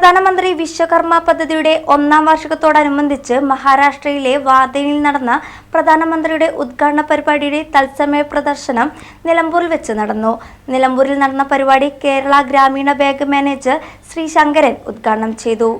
പ്രധാനമന്ത്രി വിശ്വകർമ്മ പദ്ധതിയുടെ ഒന്നാം വാർഷികത്തോടനുബന്ധിച്ച് മഹാരാഷ്ട്രയിലെ വാർധനിൽ നടന്ന പ്രധാനമന്ത്രിയുടെ ഉദ്ഘാടന പരിപാടിയുടെ തത്സമയ പ്രദർശനം നിലമ്പൂരിൽ വെച്ച് നടന്നു. നിലമ്പൂരിൽ നടന്ന പരിപാടി കേരള ഗ്രാമീണ ബാങ്ക് മാനേജർ ശ്രീ ശങ്കരൻ ഉദ്ഘാടനം ചെയ്തു.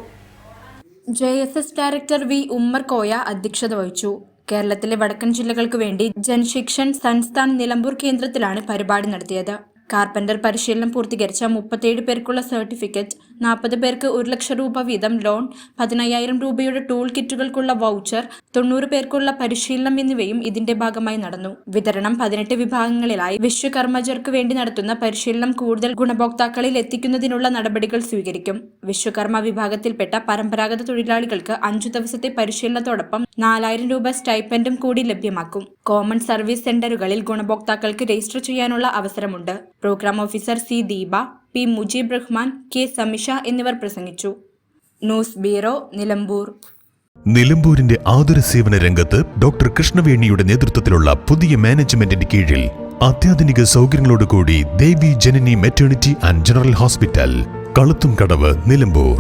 J S S director V Ummer Koya അധ്യക്ഷത വഹിച്ചു. കേരളത്തിലെ വടക്കൻ ജില്ലകൾക്ക് വേണ്ടി ജൻശിക്ഷൻ സംസ്ഥാൻ നിലമ്പൂർ കേന്ദ്രത്തിലാണ് പരിപാടി നടത്തിയത്. കാർപ്പന്റർ പരിശീലനം പൂർത്തീകരിച്ച മുപ്പത്തേഴ് പേർക്കുള്ള സർട്ടിഫിക്കറ്റ് നാൽപ്പത് പേർക്ക് ഒരു ലക്ഷം രൂപ വീതം ലോൺ പതിനയ്യായിരം രൂപയുടെ ടൂൾ കിറ്റുകൾക്കുള്ള വൗച്ചർ തൊണ്ണൂറ് പേർക്കുള്ള പരിശീലനം എന്നിവയും ഇതിന്റെ ഭാഗമായി നടന്നു. വിതരണം പതിനെട്ട് വിഭാഗങ്ങളിലായി. വിശ്വകർമ്മജർക്ക് വേണ്ടി നടത്തുന്ന പരിശീലനം കൂടുതൽ ഗുണഭോക്താക്കളിൽ എത്തിക്കുന്നതിനുള്ള നടപടികൾ സ്വീകരിക്കും. വിശ്വകർമ്മ വിഭാഗത്തിൽപ്പെട്ട പരമ്പരാഗത തൊഴിലാളികൾക്ക് അഞ്ചു ദിവസത്തെ പരിശീലനത്തോടൊപ്പം നാലായിരം രൂപ സ്റ്റൈപ്പൻഡും കൂടി ലഭ്യമാക്കും. കോമൺ സർവീസ് സെന്ററുകളിൽ ഗുണഭോക്താക്കൾക്ക് രജിസ്റ്റർ ചെയ്യാനുള്ള അവസരമുണ്ട്. Program officer C Deepa P Mujeeb Rahman K Samisha എന്നിവർ പ്രസംഗിച്ചു. News bureau Nilambur. നിലമ്പൂരിന്റെ ആതുര സേവന രംഗത്ത് ഡോക്ടർ കൃഷ്ണവേണിയുടെ നേതൃത്വത്തിലുള്ള പുതിയ മാനേജ്മെന്റിന്റെ കീഴിൽ അത്യാധുനിക സൗകര്യങ്ങളോടുകൂടി Devi Janani maternity and general hospital കളുത്തും കടവ് നിലമ്പൂർ.